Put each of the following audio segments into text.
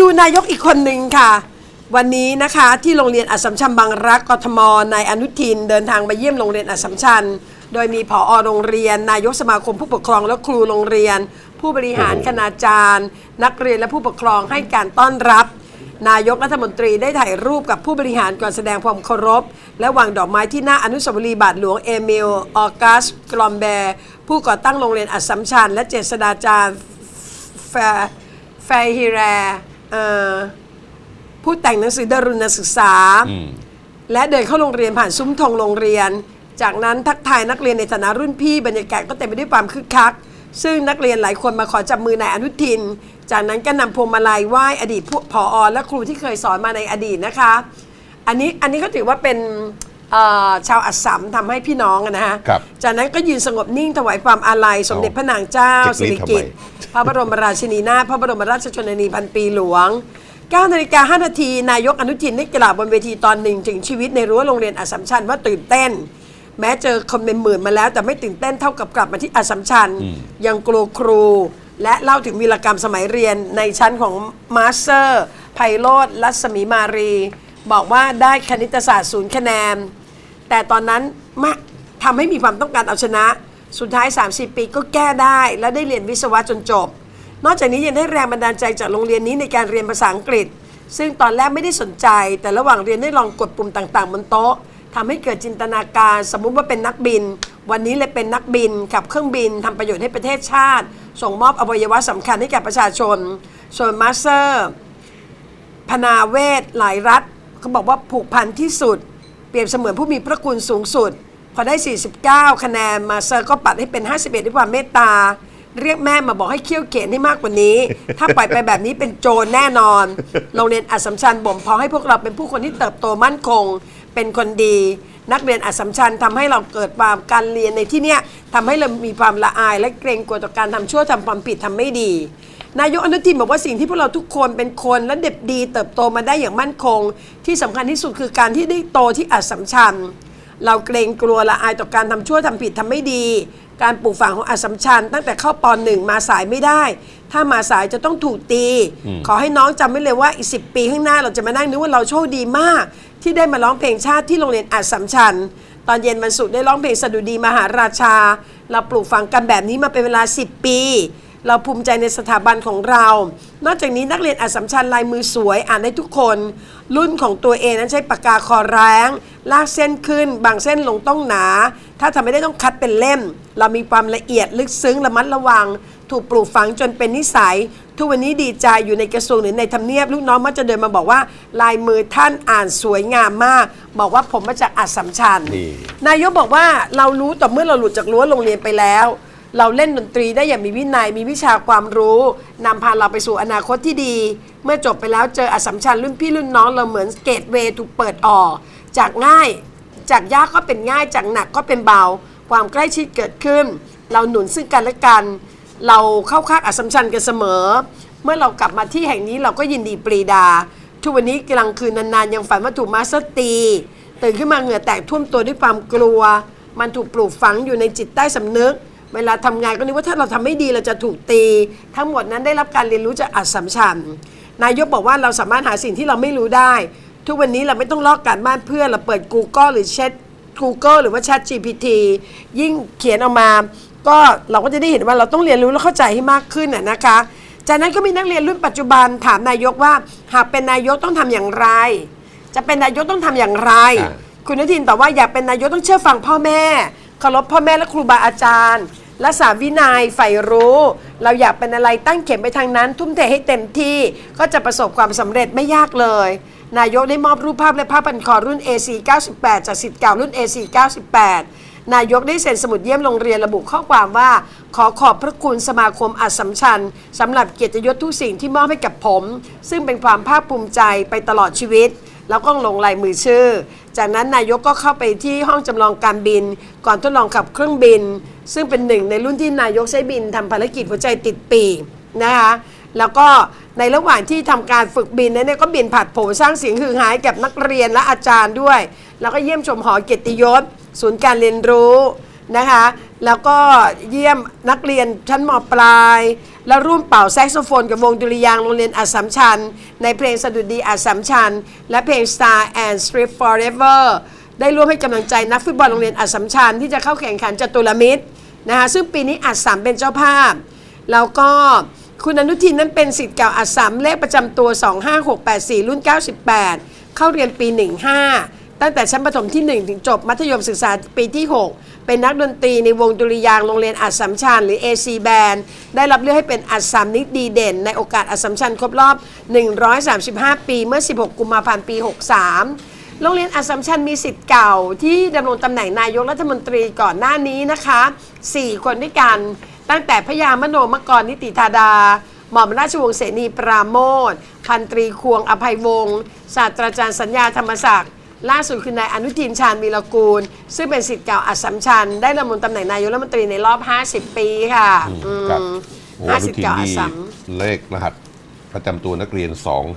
ดูนายกอีกคนหนึ่งค่ะ วันนี้นะคะที่โรงเรียนอัสสัมชัญบางรักกทมนายอนุทิน เดินทางมาเยี่ยมโรงเรียนอัสสัมชัญ โดยมีผอโรงเรียน นายกสมาคมผู้ปกครองและครูโรงเรียน ผู้บริหารคณาจารย์ นักเรียนและผู้ปกครองให้การต้อนรับ นายกรัฐมนตรีได้ถ่ายรูปกับผู้บริหารก่อนแสดงความเคารพ และวางดอกไม้ที่หน้าอนุสาวรีย์บาทหลวงเอมิลออกัสกลอมแบร์ผู้ก่อตั้งโรงเรียนอัสสัมชัญและเจษฎาจารย์แฟแฟฮิแร ผู้แต่งหนังสือดารุณศึกษา และเดินเข้าโรงเรียนผ่านซุ้มธงโรงเรียน จากนั้นทักทายนักเรียนในฐานะรุ่นพี่บรรยากาศก็เต็มไปด้วยความคึกคัก ซึ่งนักเรียนหลายคนมาขอจับมือนายอนุทิน จากนั้นก็นำพวงมาลัยไหว้อดีตผู้ผอและครูที่เคยสอนมาในอดีตนะคะ อันนี้อันนี้ก็ถือว่าเป็น เอ่อชาวอัสสัมทำให้พี่น้องอะนะฮะ ครับจากนั้นก็ยืนสงบนิ่งถวายความอาลัย สมเด็จพระนางเจ้าจะกสิรี๊ริดทำไมกิติ์พระบรมราชินีนาถพระบรมราชชนนีพันปีหลวง9นาฬิกา5นาที นายกอนุทินได้กล่าวบนเวทีตอนหนึ่งถึงชีวิตในรั้วโรงเรียนอัสสัมชัญว่าตื่นเต้น แม้เจอคนเป็นหมื่นมาแล้ว แต่ไม่ตื่นเต้นเท่ากับกลับมาที่อัสสัมชัญยังกลัวครู และเล่าถึงวีรกรรมสมัยเรียนในชั้นของมาสเตอร์ไพโรธรัศมีมารี บอกว่าได้คณิตศาสตร์ศูนย์คะแนน แต่ตอนนั้นมาทำให้มีความต้องการเอาชนะ สุดท้าย 30 ปีก็แก้ได้ และได้เรียนวิศวะจนจบ นอกจากนี้ยังได้แรงบันดาลใจจากโรงเรียนนี้ในการเรียนภาษาอังกฤษ ซึ่งตอนแรกไม่ได้สนใจ แต่ระหว่างเรียนได้ลองกดปุ่มต่างๆบนโต๊ะทำให้เกิดจินตนาการสมมุติว่าเป็นนักบิน วันนี้เลยเป็นนักบินขับเครื่องบินทำประโยชน์ให้ประเทศชาติ ส่งมอบอวัยวะสำคัญให้แก่ประชาชน ส่วนมาสเตอร์พนาเวศหลายรัฐเขาบอกว่าผูกพันที่สุด เปรียบเสมือนผู้มีพระคุณสูงสุด พอได้ 49 คะแนนมาเซอร์ก็ปัดให้เป็น 51 ด้วยความเมตตา เรียกแม่มาบอกให้เคี่ยวเข็นให้มากกว่านี้ ถ้าปล่อยไปแบบนี้เป็นโจรแน่นอน โรงเรียนอัสสัมชัญบ่มเพาะให้พวกเราเป็นผู้คนที่เติบโตมั่นคง เป็นคนดี นักเรียนอัสสัมชัญทำให้เราเกิดความการเรียนในที่เนี้ยทำให้เรามีความละอายและเกรงกลัวต่อการทำชั่วทำความผิดทำไม่ดี นายกอนุทินบอกว่าสิ่งที่พวกเราทุกคนเป็นคนและเด็บดี เติบโตมาได้อย่างมั่นคง ที่สำคัญที่สุดคือการที่ได้โตที่อัสสัมชัญเราเกรงกลัวละอายต่อการทำชั่วทำผิดทำไม่ดี การปลูกฝังของอัสสัมชัญตั้งแต่เข้าปหนึ่งมาสายไม่ได้ ถ้ามาสายจะต้องถูกตี ขอให้น้องจำไว้เลยว่าอีกสิปีข้างหน้าเราจะมานั่งนึกว่าเราโชคดีมาก ที่ได้มาร้องเพลงชาติที่โรงเรียนอัสสัมชัญตอนเย็นวันศุกร์ได้ร้องเพลงสดุดีมหาราชา เราปลูกฝังกันแบบนี้มาเป็นเวลา 10 ปี เราภูมิใจในสถาบันของเรา นอกจากนี้นักเรียนอัสสัมชัญลายมือสวยอ่านได้ทุกคน รุ่นของตัวเองนั้นใช้ปากกาคอแรงลากเส้นขึ้น บางเส้นลงต้องหนา ถ้าทำไม่ได้ต้องคัดเป็นเล่ม เรามีความละเอียดลึกซึ้งระมัดระวัง ถูกปลูกฝังจนเป็นนิสัย ทุกวันนี้ดีใจอยู่ในกระทรวงหรือในทำเนียบ ลูกน้องมักจะเดินมาบอกว่า ลายมือท่านอ่านสวยงามมาก บอกว่าผมมาจากอัสสัมชัญนี่ นายกบอกว่าเรารู้ต่อเมื่อเราหลุดจากรั้วโรงเรียนไปแล้ว เราเล่นดนตรีได้อย่างมีวินัยมีวิชาความรู้นำพาเราไปสู่อนาคตที่ดี เมื่อจบไปแล้วเจออสัมชัญรุ่นพี่รุ่นน้องเราเหมือนเกตเวย์ถูกเปิดออก จากง่าย จากยากก็เป็นง่ายจากหนักก็เป็นเบา ความใกล้ชิดเกิดขึ้น เราหนุนซึ่งกันและกัน เราเข้าข้างอสัมชัญกันเสมอ เมื่อเรากลับมาที่แห่งนี้เราก็ยินดีปรีดา ทุกวันนี้กลางคืนนานๆยังฝันว่าถูกมาสเตอร์ตี ตื่นขึ้นมาเหงื่อแตกท่วมตัวด้วยความกลัว มันถูกปลูกฝังอยู่ในจิตใต้สำนึก เวลาทำงานก็นึกว่าถ้าเราทำไม่ดีเราจะถูกตี ทั้งหมดนั้นได้รับการเรียนรู้จากอัสสัมชัญนายกบอกว่าเราสามารถหาสิ่งที่เราไม่รู้ได้ ทุกวันนี้เราไม่ต้องลอกการบ้านเพื่อนเราเปิด Google หรือ Chat Google หรือว่า Chat GPT ยิ่งเขียนออกมา ก็เราก็จะได้เห็นว่าเราต้องเรียนรู้และเข้าใจให้มากขึ้นน่ะนะคะ จากนั้นก็มีนักเรียนรุ่นปัจจุบันถามนายกว่า หากเป็นนายกต้องทำอย่างไร จะเป็นนายกต้องทำอย่างไรอ่าคุณอนุทินตอบว่าอยากเป็นนายกต้องเชื่อฟังพ่อแม่เคารพพ่อแม่และครูบาอาจารย์ และสาวินัยใฝ่รู้ เราอยากเป็นอะไรตั้งเข็มไปทางนั้น ทุ่มเทให้เต็มที่ก็จะประสบความสำเร็จไม่ยากเลย นายกได้มอบรูปภาพและภาพพันคอรุ่น AC 98จากสิทธิ์เก่ารุ่น AC 98 นายกได้เซ็นสมุดเยี่ยมโรงเรียนระบุข้อความว่า ขอขอบพระคุณสมาคมอัสมชัญสำหรับเกียรติยศทุกสิ่งที่มอบให้กับผม ซึ่งเป็นความภาคภูมิใจไปตลอดชีวิต แล้วก็ลงลายมือชื่อ จากนั้นนายกก็เข้าไปที่ห้องจำลองการบิน ก่อนทดลองขับเครื่องบิน ซึ่งเป็นหนึ่งในรุ่นที่นายกใช้บินทำภารกิจหัวใจติดปีกนะคะแล้วก็ในระหว่างที่ทำการฝึกบินนั้นเนี่ยก็บินผัดโผสร้างเสียงฮือฮาให้กับนักเรียนและอาจารย์ด้วย แล้วก็เยี่ยมชมหอเกียรติยศ ศูนย์การเรียนรู้นะคะ แล้วก็เยี่ยมนักเรียนชั้นมปลาย และร่วมเป่าแซกโซโฟนกับวงดุริยางค์โรงเรียนอัสสัมชัญในเพลงสดุดีอัสสัมชัญและเพลง Star and Strip Forever ได้ร่วมให้กำลังใจนักฟุตบอลโรงเรียนอัสสัมชัญที่จะเข้าแข่งขันจตุรมิตรนะคะซึ่งปีนี้อัสสัมเป็นเจ้าภาพ แล้วก็คุณอนุทินนั้นเป็นสิทธิ์เก่าอัสสัมเลขประจำตัว 25684 รุ่น 98 เข้าเรียนปี 15 ตั้งแต่ชั้นประถมที่ 1 ถึงจบมัธยมศึกษาปีที่ 6 เป็นนักดนตรีในวงดุริยางโรงเรียนอัสสัมชัญหรือ AC Band ได้รับเลือกให้เป็นอัสสัมนิกดีเด่น ในโอกาสอัสสัมชัญครบรอบ 135 ปีเมื่อ 16 กุมภาพันธ์ปี 63 โรงเรียนอัสสัมชัญมีสิทธิ์เก่า ที่ดำรงตำแหน่งนายกรัฐมนตรีก่อนหน้านี้นะคะ 4 คนด้วยกัน ตั้งแต่พยามโนมกรนิติธาดาหม่อมราชวงศ์เสนีปราโมทพันตรีควงอภัยวงศ์ศาสตราจารย์สัญญาธรรมศักดิ์ ล่าสุดคือนายอนุทินชาญวีรกูล ซึ่งเป็นสิทธิ์เก่าอัสสัมชัญได้ดำรงตำแหน่งนายกรัฐมนตรีในรอบ 50 ปีค่ะครับอืมโอ้ห้าอนุสิบทินเก่าอันี่สสัม เลขรหัสประจำตัวนักเรียน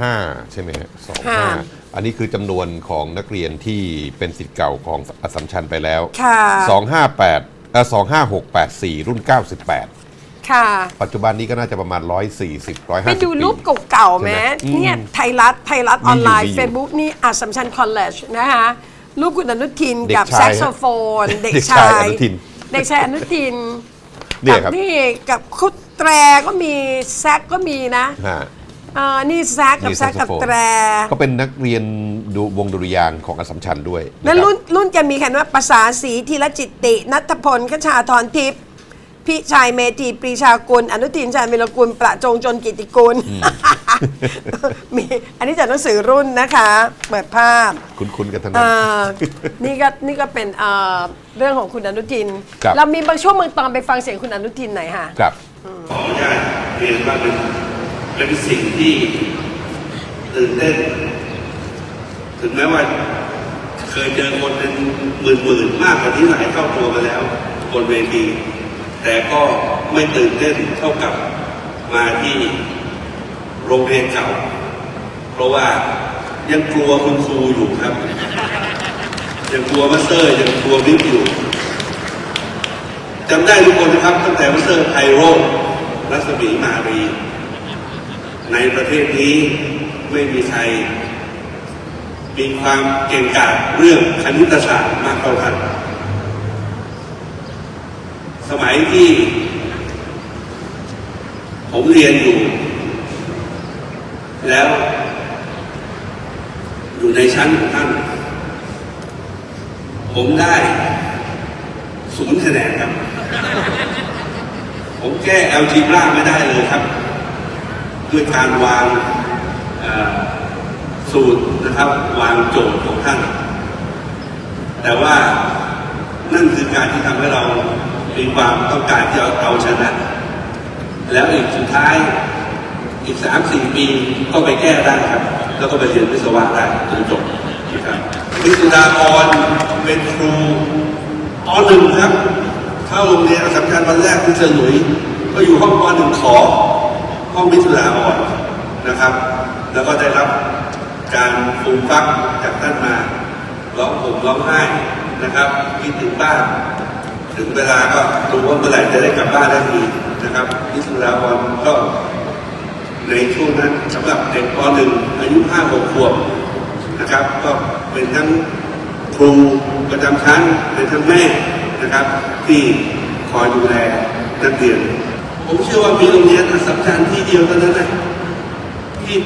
25 ใช่ไหมฮะค่ะ25อันนี้คือจำนวนของนักเรียนที่เป็นสิทธิ์เก่าของอัสสัมชัญไปแล้ว ค่ะ 258เอ่อ25684 รุ่น 98 ค่ะ ปัจจุบันนี้ก็น่าจะประมาณ 140 150 ไปดูรูปปีเก่าๆไหมใช่ไหมอืมเนี่ยไทยรัฐไทยรัฐออนไลน์มีอยู่เฟซบุ๊กนี่อัสสัมชัญคอลเลจนะคะรูปคุณอนุทินเด็กกับชายแซกโซโฟน เด็กเด็กชาชายยอนุทินเด็กชายอนุทินเนี่ยครับ กับนี่กับคุดแตรก็มีแซกก็มีนะฮะ เอ่อนี่แซกกับนี่แซกกับ saxophone แตร ก็เป็นนักเรียนดูวงดุริยางค์ของอัสสัมชัญด้วยแล้วะคบ รุ่นรุ่นจะมีแค่ว่าภาษาสีธีรจิตติ นัทพลขชาธรทิพย์ พี่ชายเมธีปรีชากุล อนุทินชาญวิรกุล ประจงจนกิติกุลมีอันนี้จากหนังสือรุ่นนะคะ เปิดภาพ คุ้นๆกันทั้งนั้เอ่นอนี่ก็นี่ก็เป็นเอ่อเรื่องของคุณอนุทิน ครับ เรามีบางช่วงบางตอนไปฟังเสียงคุณอนุทินหน่อยค่ะ ครับ ขออนุญาตเรียนว่าเป็นเป็นสิ่งที่ตื่นเต้น ถึงแม้ว่าเคยเจอคนเป็นหมื่นๆมากกว่านี้หลายเท่าตัวมาแล้ว บนเวที แต่ก็ไม่ตื่นเต้นเท่ากับมาที่โรงเรียนเก่า เพราะว่ายังกลัวคุณครูอยู่ครับ ยังกลัวมาสเตอร์ยังกลัวบิ๊กอยู่จำได้ทุกคนนะครับ ตั้งแต่มิสเตอร์ไพโรรัศมีมารี ในประเทศนี้ไม่มีใครมีความเก่งกาจเรื่องคณิตศาสตร์มากเท่าท่าน สมัยที่ ผมเรียนอยู่ แล้ว อยู่ในชั้นของท่าน ผมได้ศูนย์คะแนนครับ ผมแก้ l g ร่าไม่ได้เลยครับ ด้วยการวางสูตรนะครับ วางโจทย์ของท่าน แต่ว่านั่นคือการที่ทำให้เรา มีความต้องการที่จะเอาชนะ แล้วอีกสุดท้ายอีกสามสี่ปีก็ไปแก้ได้ครับ แล้วก็ไปเรียนวิศวะได้จนจบนะครับวิสุดาพรเป็นครูปหนึ่งครับ เข้าโรงเรียนสสัมชัญวันแรกที่เจอหลุยก็อยู่ห้องปหนึ่งขอ ห้องวิสุดาพรนะครับ แล้วก็ได้รับการฟูมฟักจากท่านมาร้องผมร้องไห้นะครับคิดถึงบ้าน ถึงเวลาก็ดูว่าเมื่อไหร่จะได้กลับบ้านได้ทีนะครับวิสุดาพรก็ในช่วงนั้นสำหรับเด็กป .1 อายุ5-6ขวบนะครับ ก็เป็นทั้งครูประจำชั้นเป็นทั้งแม่นะครับ ที่คอยดูแลนักเรียน ผมเชื่อว่ามีโรงเรียนสสัมชัญที่เดียวเท่านั้นนะที่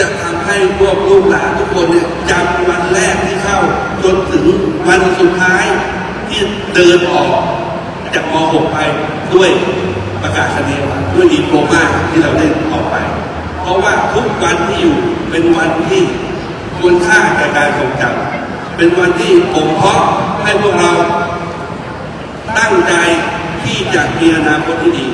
จะทำให้พวกลูกหลานทุกคนเนี่ยจำวันแรกที่เข้าจนถึงวันสุดท้ายที่เดินออก จากม .6 ไปด้วยประกาศนียบัตรด้วยดีโปรมาที่เราได้ออกไป เพราะว่าทุกวันที่อยู่เป็นวันที่ควรค่าแก่การทรงจำเป็นวันที่ผมเพาะให้พวกเราตั้งใจที่จะมีอนาคตที่ดี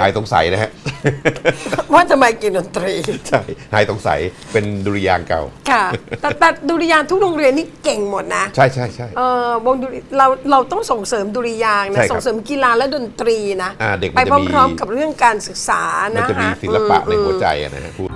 หายสงสัยนะฮะ ว่าทำไมกินดนตรี ใช่หายสงสัยเป็นดุริยางค์เก่า ค่ะ แต่แต่ดุริยางค์ทุกโรงเรียนนี่เก่งหมดนะ ใช่ใช่ใช่ เออวงดุริเราเราต้องส่งเสริมดุริยางค์ใช่นะครับส่งเสริมกีฬาและดนตรีนะ อ่าเด็กมันไปจะมี พร้อมๆกับเรื่องการศึกษามันนะจะมีฮะศิลปะในอืมหัวใจอะนะฮะพูด